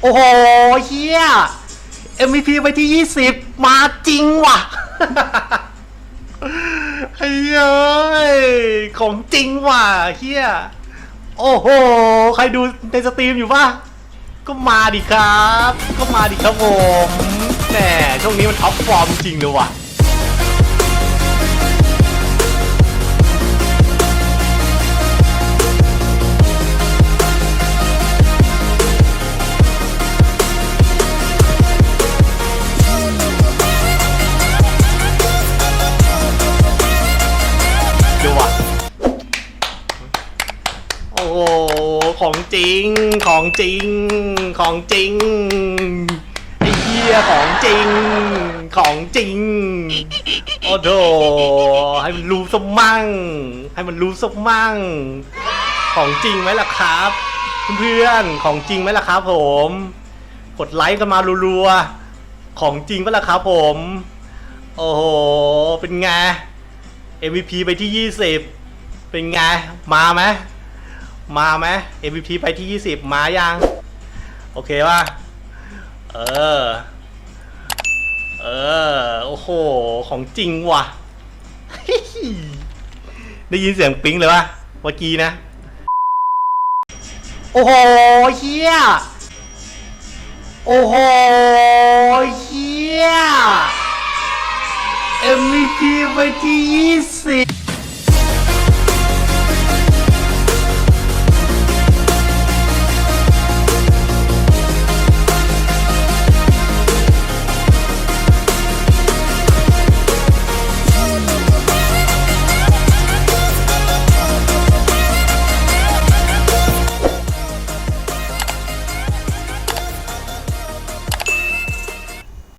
โอ้โหเฮีย MVP ไปที่ 20 มาจริงว่ะเฮ้ยของจริงว่ะเฮียโอ้โห ใครดูในสตรีมอยู่ป่ะ ก็มาดิครับ ก็มาดิครับผมแหมช่วงนี้มันท็อปฟอร์มจริงเลยว่ะ หของจริง ของจริง ของจริงไอ้เหี้ยของจริง ของจริง โอ้โหให้มันรู้สมั่ง ให้มันรู้สมั่ง ของจริงไหมล่ะครับ เพื่อนๆของจริงไหมล่ะครับ ผม กดไลค์กันมารัวๆของจริงไหมล่ะครับ ผม โอ้โหเป็นไง MVP ไปที่ 20 เป็นไง มาไหม มาไหม MVP ไปที่ 20 มายัง โอเคป่ะ เออ เออ โอ้โห ของจริงว่ะ ได้ยินเสียงปิ๊งเลยป่ะเมื่อกี้นะ โอ้โหเฮียโอ้โหเฮีย MVP ไปที่ 20